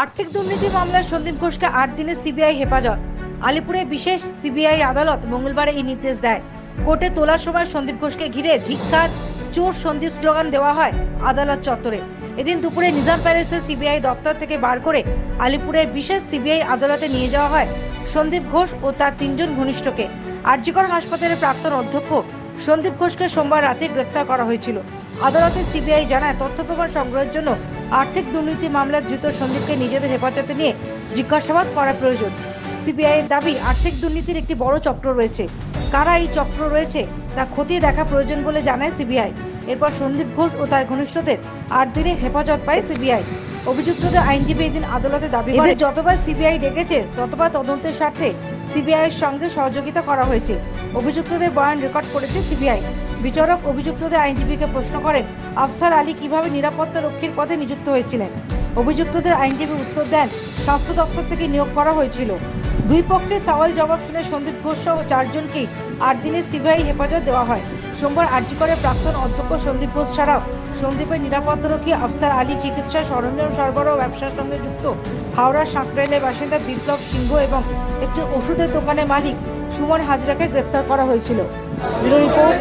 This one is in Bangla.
আর্থিক দুর্নীতি মামলায় সন্দীপ ঘোষকে আট দিনের সিবিআই হেফাজত। আলিপুরে বিশেষ সিবিআই আদালত মঙ্গলবার এই নির্দেশ দেয়। কোর্টে তোলার সময় সন্দীপ ঘোষকে ঘিরে ধিক্কার, চোর সন্দীপ স্লোগান দেওয়া হয় আদালত চত্বরে। এদিন দুপুরে নিজাম প্যালেসে সিবিআই দপ্তর থেকে বার করে আলিপুরে বিশেষ সিবিআই আদালতে নিয়ে যাওয়া হয় সন্দীপ ঘোষ ও তার তিনজন ঘনিষ্ঠকে। আরজিকর হাসপাতালের প্রাক্তন অধ্যক্ষ সন্দীপ ঘোষকে সোমবার রাতে গ্রেফতার করা হয়েছিল। আদালতে সিবিআই জানায়, তথ্য প্রমাণ সংগ্রহের জন্য আর্থিক দুর্নীতি মামলার ধৃত সন্দীপকে নিজেদের হেফাজতে নিয়ে জিজ্ঞাসাবাদ করা প্রয়োজন। সিবিআই এর দাবি আর্থিক দুর্নীতির একটি বড় চক্র রয়েছে। কারা এই চক্র রয়েছে তা খতিয়ে দেখা প্রয়োজন বলে জানায় সিবিআই। এরপর সন্দীপ ঘোষ ও তার ঘনিষ্ঠদের আট দিনের হেফাজত পায় সিবিআই। অভিযুক্তদের আইনজীবী এদিন আদালতে দাবি করে যতবার সিবিআই ডেকেছে ততবার তদন্তের স্বার্থে সিবিআই এর সঙ্গে সহযোগিতা করা হয়েছে। অভিযুক্তদের বয়ান রেকর্ড করেছে সিবিআই। বিচারক অভিযুক্তদের আইনজীবীকে প্রশ্ন করেন, আফসার আলী কীভাবে নিরাপত্তা রক্ষীর পদে নিযুক্ত হয়েছিলেন? অভিযুক্তদের আইনজীবী উত্তর দেন, স্বাস্থ্য দপ্তর থেকে নিয়োগ করা হয়েছিল। দুই পক্ষে সওয়াল জবাব শুনে সন্দীপ ঘোষ সহ চারজনকেই আট দিনের সিবিআই হেফাজত দেওয়া হয়। সোমবার আর্জি করে প্রাক্তন অধ্যক্ষ সন্দীপ ঘোষ ছাড়াও সন্দীপের নিরাপত্তারক্ষী আফসার আলী চিকিৎসা সরঞ্জাম সরবরাহ ব্যবসার সঙ্গে যুক্ত হাওড়া সাঁকরাইলের বাসিন্দা বিপ্লব সিংহ এবং একটি ওষুধের দোকানের মালিক সুমন হাজরাকে গ্রেপ্তার করা হয়েছিল। রিপোর্ট